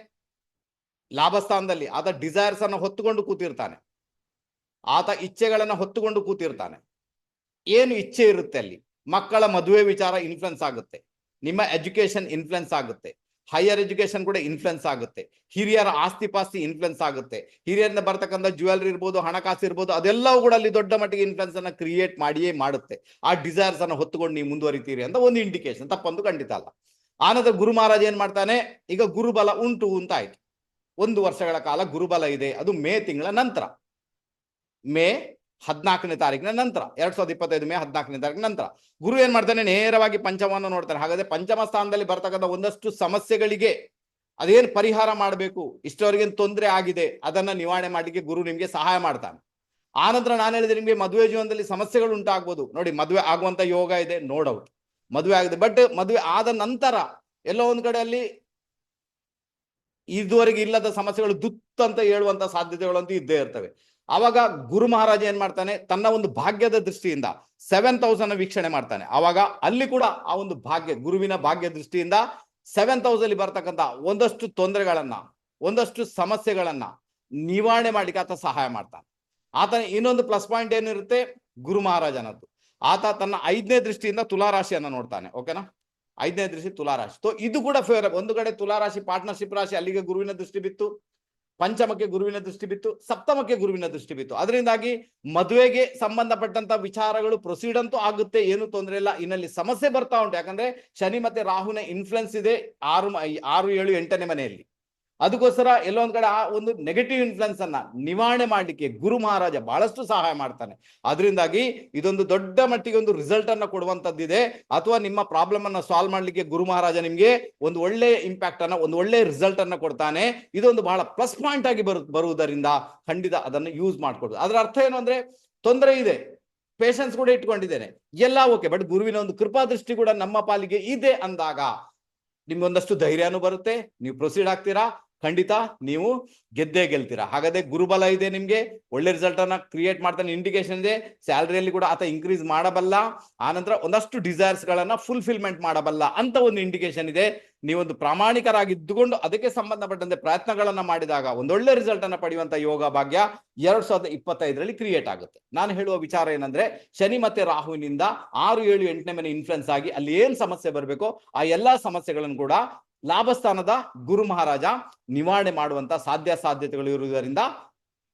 ಲಾಭಸ್ಥಾನದಲ್ಲಿ ಆತ ಡಿಸೈರ್ಸ್ ಅನ್ನು ಹೊತ್ತುಕೊಂಡು ಕೂತಿರ್ತಾನೆ. ಆತ ಇಚ್ಛೆಗಳನ್ನ ಹೊತ್ತುಕೊಂಡು ಕೂತಿರ್ತಾನೆ. ಏನು ಇಚ್ಛೆ ಇರುತ್ತೆ ಅಲ್ಲಿ? ಮಕ್ಕಳ ಮದುವೆ ವಿಚಾರ ಇನ್ಫ್ಲುಯೆನ್ಸ್ ಆಗುತ್ತೆ. ನಿಮ್ಮ ಎಜುಕೇಶನ್ ಇನ್ಫ್ಲುಯೆನ್ಸ್ ಆಗುತ್ತೆ. ಹೈಯರ್ ಎಜುಕೇಶನ್ ಕೂಡ ಇನ್ಫ್ಲುಯೆನ್ಸ್ ಆಗುತ್ತೆ. ಹಿರಿಯರ ಆಸ್ತಿ ಪಾಸ್ತಿ ಇನ್ಫ್ಲುಯೆನ್ಸ್ ಆಗುತ್ತೆ. ಹಿರಿಯರಿಂದ ಬರ್ತಕ್ಕಂಥ ಜ್ಯುವೆಲ್ರಿ ಇರ್ಬೋದು, ಹಣಕಾಸು ಇರ್ಬೋದು, ಅದೆಲ್ಲವೂ ಕೂಡ ಅಲ್ಲಿ ದೊಡ್ಡ ಮಟ್ಟಿಗೆ ಇನ್ಫ್ಲುಯೆನ್ಸ್ ಅನ್ನ ಕ್ರಿಯೇಟ್ ಮಾಡಿಯೇ ಮಾಡುತ್ತೆ. ಆ ಡಿಸೈರ್ಸ್ ಅನ್ನು ಹೊತ್ತುಕೊಂಡು ನೀವು ಮುಂದುವರಿತೀರಿ ಅಂತ ಒಂದು ಇಂಡಿಕೇಶನ್ ತಪ್ಪೊಂದು ಖಂಡಿತ ಅಲ್ಲ. ಆನಂತರ ಗುರು ಮಹಾರಾಜ ಏನ್ ಮಾಡ್ತಾನೆ? ಈಗ ಗುರುಬಲ ಉಂಟು ಅಂತ ಆಯ್ತು. ಒಂದು ವರ್ಷಗಳ ಕಾಲ ಗುರುಬಲ ಇದೆ. ಅದು ಮೇ ತಿಂಗಳ ನಂತರ. ಮೇ ಹದಿನಾಲ್ಕನೇ ತಾರೀಕಿನ ನಂತರ, ಎರಡ್ ಸಾವಿರದ ಇಪ್ಪತ್ತೈದು ಮೇ ಹದಿನಾಲ್ಕನೇ ತಾರೀಕಿನ ನಂತರ. ಗುರು ಏನ್ ಮಾಡ್ತಾನೆ? ನೇರವಾಗಿ ಪಂಚಮವನ್ನು ನೋಡ್ತಾನೆ. ಹಾಗಾದ್ರೆ ಪಂಚಮ ಸ್ಥಾನದಲ್ಲಿ ಬರ್ತಕ್ಕಂಥ ಒಂದಷ್ಟು ಸಮಸ್ಯೆಗಳಿಗೆ ಅದೇನ್ ಪರಿಹಾರ ಮಾಡಬೇಕು? ಇಷ್ಟವರೆಗೆ ತೊಂದರೆ ಆಗಿದೆ? ಅದನ್ನ ನಿವಾರಣೆ ಮಾಡಲಿಕ್ಕೆ ಗುರು ನಿಮ್ಗೆ ಸಹಾಯ ಮಾಡ್ತಾನೆ. ಆನಂತರ ನಾನು ಹೇಳಿದೆ ನಿಮ್ಗೆ ಮದುವೆ ಜೀವನದಲ್ಲಿ ಸಮಸ್ಯೆಗಳು ಉಂಟಾಗ್ಬೋದು. ನೋಡಿ, ಮದುವೆ ಆಗುವಂತ ಯೋಗ ಇದೆ ನೋ ಮದುವೆ ಆಗಿದೆ. ಬಟ್ ಮದುವೆ ಆದ ನಂತರ ಎಲ್ಲೋ ಒಂದ್ ಕಡೆ ಅಲ್ಲಿ ಇದುವರೆಗೆ ಇಲ್ಲದ ಸಮಸ್ಯೆಗಳು ದುತ್ತಂತ ಹೇಳುವಂತ ಸಾಧ್ಯತೆಗಳಂತೂ ಇದ್ದೇ ಇರ್ತವೆ. ಆವಾಗ ಗುರು ಮಹಾರಾಜ ಏನ್ ಮಾಡ್ತಾನೆ? ತನ್ನ ಒಂದು ಭಾಗ್ಯದ ದೃಷ್ಟಿಯಿಂದ ಸೆವೆನ್ ತೌಸಂಡ್ ವೀಕ್ಷಣೆ ಮಾಡ್ತಾನೆ. ಆವಾಗ ಅಲ್ಲಿ ಕೂಡ ಆ ಒಂದು ಭಾಗ್ಯ, ಗುರುವಿನ ಭಾಗ್ಯ ದೃಷ್ಟಿಯಿಂದ ಸೆವೆನ್ ತೌಸಂಡ್ ಬರ್ತಕ್ಕಂಥ ಒಂದಷ್ಟು ತೊಂದರೆಗಳನ್ನ, ಒಂದಷ್ಟು ಸಮಸ್ಯೆಗಳನ್ನ ನಿವಾರಣೆ ಮಾಡ್ಲಿಕ್ಕೆ ಆತ ಸಹಾಯ ಮಾಡ್ತಾನೆ. ಆತನ ಇನ್ನೊಂದು ಪ್ಲಸ್ ಪಾಯಿಂಟ್ ಏನಿರುತ್ತೆ ಗುರು ಮಹಾರಾಜನದ್ದು. ಆತ ತನ್ನ ಐದನೇ ದೃಷ್ಟಿಯಿಂದ ತುಲಾರಾಶಿಯನ್ನ ನೋಡ್ತಾನೆ. ಓಕೆನಾ ಐದನೇ ದೃಷ್ಟಿ ತುಲಾರಾಶಿ. ಸೊ ಇದು ಕೂಡ ಫೇವರ್ ಒಂದು ಕಡೆ ತುಲಾರಾಶಿ ಪಾರ್ಟ್ನರ್ಶಿಪ್ ರಾಶಿ, ಅಲ್ಲಿಗೆ ಗುರುವಿನ ದೃಷ್ಟಿ ಬಿತ್ತು. ಪಂಚಮಕ್ಕೆ ಗುರುವಿನ ದೃಷ್ಟಿ ಬಿತ್ತು, ಸಪ್ತಮಕ್ಕೆ ಗುರುವಿನ ದೃಷ್ಟಿ ಬಿತ್ತು. ಅದರಿಂದಾಗಿ ಮದುವೆಗೆ ಸಂಬಂಧಪಟ್ಟಂತ ವಿಚಾರಗಳು ಪ್ರೊಸೀಡ್ ಅಂತೂ ಆಗುತ್ತೆ, ಏನು ತೊಂದರೆ ಇಲ್ಲ. ಇನ್ನಲ್ಲಿ ಸಮಸ್ಯೆ ಬರ್ತಾ ಉಂಟು. ಯಾಕಂದ್ರೆ ಶನಿ ಮತ್ತೆ ರಾಹುನ ಇನ್ಫ್ಲುಯೆನ್ಸ್ ಇದೆ ಆರು ಆರು ಏಳು ಎಂಟನೇ ಮನೆಯಲ್ಲಿ. ಅದಕ್ಕೋಸ್ಕರ ಎಲ್ಲೊಂದ್ ಕಡೆ ಆ ಒಂದು ನೆಗೆಟಿವ್ ಇನ್ಫ್ಲುಯೆನ್ಸ್ ಅನ್ನ ನಿವಾರಣೆ ಮಾಡ್ಲಿಕ್ಕೆ ಗುರು ಮಹಾರಾಜ ಬಹಳಷ್ಟು ಸಹಾಯ ಮಾಡ್ತಾನೆ. ಅದರಿಂದಾಗಿ ಇದೊಂದು ದೊಡ್ಡ ಮಟ್ಟಿಗೆ ಒಂದು ರಿಸಲ್ಟ್ ಅನ್ನ ಕೊಡುವಂತದ್ದಿದೆ. ಅಥವಾ ನಿಮ್ಮ ಪ್ರಾಬ್ಲಮ್ ಅನ್ನ ಸಾಲ್ವ್ ಮಾಡ್ಲಿಕ್ಕೆ ಗುರು ಮಹಾರಾಜ ನಿಮ್ಗೆ ಒಂದು ಒಳ್ಳೆ ಇಂಪ್ಯಾಕ್ಟ್ ಅನ್ನ, ಒಂದು ಒಳ್ಳೆ ರಿಸಲ್ಟ್ ಅನ್ನ ಕೊಡ್ತಾನೆ. ಇದೊಂದು ಬಹಳ ಪ್ಲಸ್ ಪಾಯಿಂಟ್ ಆಗಿ ಬರು, ಬರುವುದರಿಂದ ಖಂಡಿತ ಅದನ್ನು ಯೂಸ್ ಮಾಡ್ಕೊಡುದು ಅದರ ಅರ್ಥ ಏನು ಅಂದ್ರೆ ತೊಂದರೆ ಇದೆ. ಪೇಷನ್ಸ್ ಕೂಡ ಇಟ್ಕೊಂಡಿದ್ದೇನೆ. ಎಲ್ಲ ಓಕೆ ಬಟ್ ಗುರುವಿನ ಒಂದು ಕೃಪಾ ದೃಷ್ಟಿ ಕೂಡ ನಮ್ಮ ಪಾಲಿಗೆ ಇದೆ ಅಂದಾಗ ನಿಮ್ಗೆ ಒಂದಷ್ಟು ಧೈರ್ಯನೂ ಬರುತ್ತೆ. ನೀವು ಪ್ರೊಸೀಡ್ ಆಗ್ತೀರಾ? ಖಂಡಿತ ನೀವು ಗೆದ್ದೇ ಗೆಲ್ತೀರಾ? ಹಾಗಾದ್ರೆ ಗುರುಬಲ ಇದೆ ನಿಮ್ಗೆ, ಒಳ್ಳೆ ರಿಸಲ್ಟ್ ಅನ್ನ ಕ್ರಿಯೇಟ್ ಮಾಡ್ತಾನೆ ಇಂಡಿಕೇಶನ್ ಇದೆ ಸ್ಯಾಲರಿಯಲ್ಲಿ ಕೂಡ ಆತ ಇನ್ಕ್ರೀಸ್ ಮಾಡಬಲ್ಲ, ಆನಂತರ ಒಂದಷ್ಟು ಡಿಸೈರ್ಸ್ ಗಳನ್ನ ಫುಲ್ಫಿಲ್ಮೆಂಟ್ ಮಾಡಬಲ್ಲ ಅಂತ ಒಂದು ಇಂಡಿಕೇಶನ್ ಇದೆ. ನೀವೊಂದು ಪ್ರಾಮಾಣಿಕರಾಗಿದ್ದುಕೊಂಡು ಅದಕ್ಕೆ ಸಂಬಂಧಪಟ್ಟಂತೆ ಪ್ರಯತ್ನಗಳನ್ನ ಮಾಡಿದಾಗ ಒಂದೊಳ್ಳೆ ರಿಸಲ್ಟ್ ಅನ್ನ ಪಡೆಯುವಂತ ಯೋಗ ಭಾಗ್ಯ ಎರಡ್ ಸಾವಿರದ ಇಪ್ಪತ್ತೈದರಲ್ಲಿ ಕ್ರಿಯೇಟ್ ಆಗುತ್ತೆ. ನಾನು ಹೇಳುವ ವಿಚಾರ ಏನಂದ್ರೆ, ಶನಿ ಮತ್ತೆ ರಾಹುವಿನಿಂದ ಆರು ಏಳು ಎಂಟನೇ ಮನೆ ಇನ್ಫ್ಲುಯೆನ್ಸ್ ಆಗಿ ಅಲ್ಲಿ ಏನ್ ಸಮಸ್ಯೆ ಬರಬೇಕು, ಆ ಎಲ್ಲಾ ಸಮಸ್ಯೆಗಳನ್ನು ಕೂಡ ಲಾಭಸ್ಥಾನದ ಗುರು ಮಹಾರಾಜ ನಿವಾರಣೆ ಮಾಡುವಂತ ಸಾಧ್ಯ ಸಾಧ್ಯತೆಗಳು ಇರುವುದರಿಂದ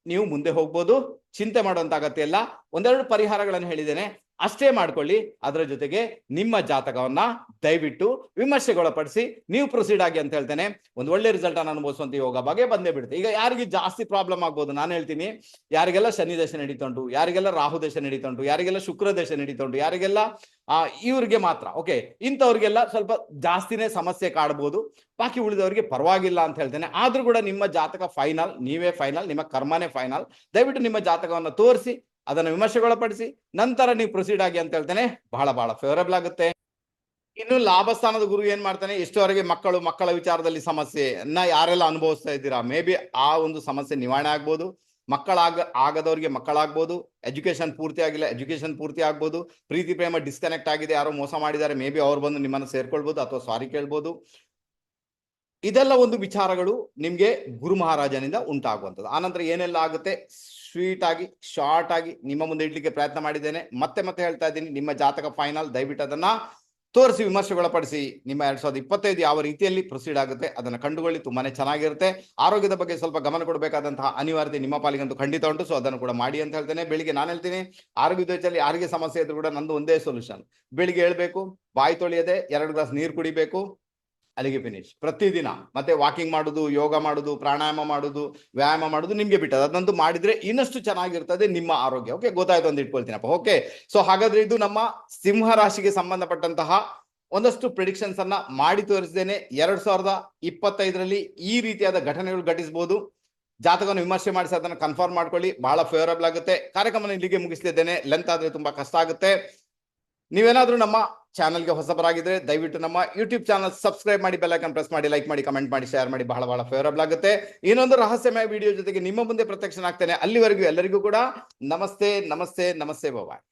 ನೀವು ಮುಂದೆ ಹೋಗ್ಬೋದು. ಚಿಂತೆ ಮಾಡುವಂತ ಅಗತ್ಯ ಇಲ್ಲ. ಒಂದೆರಡು ಪರಿಹಾರಗಳನ್ನು ಹೇಳಿದ್ದೇನೆ. ಅಷ್ಟೇ ಮಾಡ್ಕೊಳ್ಳಿ. ಅದರ ಜೊತೆಗೆ ನಿಮ್ಮ ಜಾತಕವನ್ನ ದಯವಿಟ್ಟು ವಿಮರ್ಶೆಗೊಳಪಡಿಸಿ ನೀವು ಪ್ರೊಸೀಡ್ ಆಗಿ ಅಂತ ಹೇಳ್ತೇನೆ. ಒಂದು ಒಳ್ಳೆ ರಿಸಲ್ಟ್ ಅನ್ನು ಅನುಭವಿಸುವಂತ ಯೋಗ ಬಗ್ಗೆ ಬಂದೇ ಬಿಡುತ್ತೆ. ಈಗ ಯಾರಿಗೆ ಜಾಸ್ತಿ ಪ್ರಾಬ್ಲಮ್ ಆಗ್ಬೋದು, ನಾನು ಹೇಳ್ತೀನಿ. ಯಾರಿಗೆಲ್ಲ ಶನಿ ದೇಶ ನಡೀತಾ ಉಂಟು ಯಾರಿಗೆಲ್ಲ ರಾಹು ದೇಶ ನಡೀತಾ ಉಂಟು ಯಾರಿಗೆಲ್ಲ ಶುಕ್ರ ದೇಶ ನಡೀತು ಉಂಟು ಯಾರಿಗೆಲ್ಲ, ಆ, ಇವ್ರಿಗೆ ಮಾತ್ರ ಓಕೆ ಇಂಥವ್ರಿಗೆಲ್ಲ ಸ್ವಲ್ಪ ಜಾಸ್ತಿನೇ ಸಮಸ್ಯೆ ಕಾಡ್ಬೋದು. ಬಾಕಿ ಉಳಿದವರಿಗೆ ಪರವಾಗಿಲ್ಲ ಅಂತ ಹೇಳ್ತೇನೆ. ಆದ್ರೂ ಕೂಡ ನಿಮ್ಮ ಜಾತಕ ಫೈನಲ್ ನೀವೇ ಫೈನಲ್ ನಿಮ್ಮ ಕರ್ಮನೇ ಫೈನಲ್ ದಯವಿಟ್ಟು ನಿಮ್ಮ ಜಾತಕವನ್ನು ತೋರಿಸಿ ಅದನ್ನು ವಿಮರ್ಶೆಗೊಳಪಡಿಸಿ ನಂತರ ನೀವು ಪ್ರೊಸೀಡ್ ಆಗಿ ಅಂತ ಹೇಳ್ತೇನೆ. ಬಹಳ ಬಹಳ ಫೇವರಬಲ್ ಆಗುತ್ತೆ. ಇನ್ನು ಲಾಭಸ್ಥಾನದ ಗುರು ಏನ್ ಮಾಡ್ತಾನೆ? ಎಷ್ಟೋವರೆಗೆ ಮಕ್ಕಳು, ಮಕ್ಕಳ ವಿಚಾರದಲ್ಲಿ ಸಮಸ್ಯೆಯನ್ನ ಯಾರೆಲ್ಲ ಅನುಭವಿಸ್ತಾ ಇದ್ದೀರಾ? ಮೇ ಬಿ ಆ ಒಂದು ಸಮಸ್ಯೆ ನಿವಾರಣೆ ಆಗ್ಬೋದು. ಮಕ್ಕಳಾಗ, ಆಗದವ್ರಿಗೆ ಮಕ್ಕಳಾಗ್ಬೋದು. ಎಜುಕೇಶನ್ ಪೂರ್ತಿ ಆಗಿಲ್ಲ ಎಜುಕೇಶನ್ ಪೂರ್ತಿ ಆಗ್ಬೋದು. ಪ್ರೀತಿ, ಪ್ರೇಮ ಡಿಸ್ಕನೆಕ್ಟ್ ಆಗಿದೆ, ಯಾರೋ ಮೋಸ ಮಾಡಿದ್ದಾರೆ. ಮೇ ಬಿ ಅವ್ರು ಬಂದು ನಿಮ್ಮನ್ನು ಸೇರ್ಕೊಳ್ಬೋದು ಅಥವಾ ಸಾರಿ ಕೇಳ್ಬೋದು. ಇದೆಲ್ಲ ಒಂದು ವಿಚಾರಗಳು ನಿಮ್ಗೆ ಗುರು ಮಹಾರಾಜನಿಂದ ಉಂಟಾಗುವಂಥದ್ದು. ಆನಂತರ ಏನೆಲ್ಲ ಆಗುತ್ತೆ? ಸ್ವೀಟ್ ಆಗಿ ಶಾರ್ಟ್ ಆಗಿ ನಿಮ್ಮ ಮುಂದೆ ಇಡ್ಲಿಕ್ಕೆ ಪ್ರಯತ್ನ ಮಾಡಿದ್ದೇನೆ. ಮತ್ತೆ ಮತ್ತೆ ಹೇಳ್ತಾ ಇದ್ದೀನಿ, ನಿಮ್ಮ ಜಾತಕ ಫೈನಲ್ ದಯವಿಟ್ಟು ಅದನ್ನ ತೋರಿಸಿ, ವಿಮರ್ಶೆಗೊಳಪಡಿಸಿ. ನಿಮ್ಮ ಎರಡ್ ಸಾವಿರದ ಇಪ್ಪತ್ತೈದು ಯಾವ ರೀತಿಯಲ್ಲಿ ಪ್ರೊಸೀಡ್ ಆಗುತ್ತೆ ಅದನ್ನ ಕಂಡುಕೊಳ್ಳಿ, ತುಂಬಾನೇ ಚೆನ್ನಾಗಿರುತ್ತೆ. ಆರೋಗ್ಯದ ಬಗ್ಗೆ ಸ್ವಲ್ಪ ಗಮನ ಕೊಡಬೇಕಾದಂತಹ ಅನಿವಾರ್ಯತೆ ನಿಮ್ಮ ಪಾಲಿಗಂತೂ ಖಂಡಿತ ಉಂಟು ಸೊ ಅದನ್ನು ಕೂಡ ಮಾಡಿ ಅಂತ ಹೇಳ್ತೇನೆ. ಬೆಳಿಗ್ಗೆ ನಾನು ಹೇಳ್ತೀನಿ, ಆರೋಗ್ಯದ ವಿಚಾರದಲ್ಲಿ ಯಾರಿಗೆ ಸಮಸ್ಯೆ ಇದ್ರೂ ಕೂಡ ನಂದು ಒಂದೇ ಸೊಲ್ಯೂಷನ್ ಬೆಳಿಗ್ಗೆ ಹೇಳ್ಬೇಕು, ಬಾಯಿ ತೊಳೆಯದೆ ಎರಡು ಗ್ಲಾಸ್ ನೀರು ಕುಡಿಬೇಕು ಅಲ್ಲಿಗೆ ಫಿನಿಶ್ ಪ್ರತಿದಿನ ಮತ್ತೆ ವಾಕಿಂಗ್ ಮಾಡುದು, ಯೋಗ ಮಾಡುದು, ಪ್ರಾಣಾಯಾಮ ಮಾಡುದು, ವ್ಯಾಯಾಮ ಮಾಡುದು ನಿಮ್ಗೆ ಬಿಟ್ಟದ್ದು. ಅದಂತೂ ಮಾಡಿದ್ರೆ ಇನ್ನಷ್ಟು ಚೆನ್ನಾಗಿರ್ತದೆ ನಿಮ್ಮ ಆರೋಗ್ಯ. ಓಕೆ ಗೊತ್ತಾಯ್ತು ಅಂತ ಇಟ್ಕೊಳ್ತೀನಪ್ಪ. ಓಕೆ ಸೊ ಹಾಗಾದ್ರೆ ಇದು ನಮ್ಮ ಸಿಂಹ ರಾಶಿಗೆ ಸಂಬಂಧಪಟ್ಟಂತಹ ಒಂದಷ್ಟು ಪ್ರಿಡಿಕ್ಷನ್ಸ್ ಅನ್ನ ಮಾಡಿ ತೋರಿಸಿದ್ದೇನೆ ಎರಡ್ ಸಾವಿರದ ಇಪ್ಪತ್ತೈದರಲ್ಲಿ ಈ ರೀತಿಯಾದ ಘಟನೆಗಳು ಘಟಿಸಬಹುದು ಜಾತಕವನ್ನು ವಿಮರ್ಶೆ ಮಾಡಿಸಿ ಅದನ್ನು ಕನ್ಫರ್ಮ್ ಮಾಡ್ಕೊಳ್ಳಿ. ಬಹಳ ಫೇವರಬಲ್ ಆಗುತ್ತೆ. ಕಾರ್ಯಕ್ರಮ ಇಲ್ಲಿಗೆ ಮುಗಿಸ್ತಿದ್ದೇನೆ. ಲೆಂತ್ ಆದ್ರೆ ತುಂಬಾ ಕಷ್ಟ ಆಗುತ್ತೆ. ನೀವೇನಾದ್ರೂ ನಮ್ಮ ಚಾನಲ್ಗೆ ಹೊಸಬರಾಗಿದ್ರೆ ದಯವಿಟ್ಟು ನಮ್ಮ ಯೂಟ್ಯೂಬ್ ಚಾನಲ್ ಸಬ್ಸ್ಕ್ರೈಬ್ ಮಾಡಿ ಬೆಲ್ಲೈಕನ್ ಪ್ರೆಸ್ ಮಾಡಿ, ಲೈಕ್ ಮಾಡಿ, ಕಮೆಂಟ್ ಮಾಡಿ, ಶೇರ್ ಮಾಡಿ, ಬಹಳ ಬಹಳ ಫೇವರಬಲ್ ಆಗುತ್ತೆ. ಇನ್ನೊಂದು ರಹಸ್ಯಮಯ ವಿಡಿಯೋ ಜೊತೆಗೆ ನಿಮ್ಮ ಮುಂದೆ ಪ್ರತ್ಯಕ್ಷನಾಗ್ತೇನೆ ಅಲ್ಲಿವರೆಗೂ ಎಲ್ಲರಿಗೂ ಕೂಡ ನಮಸ್ತೆ ನಮಸ್ತೆ ನಮಸ್ತೆ ಬಾಯ್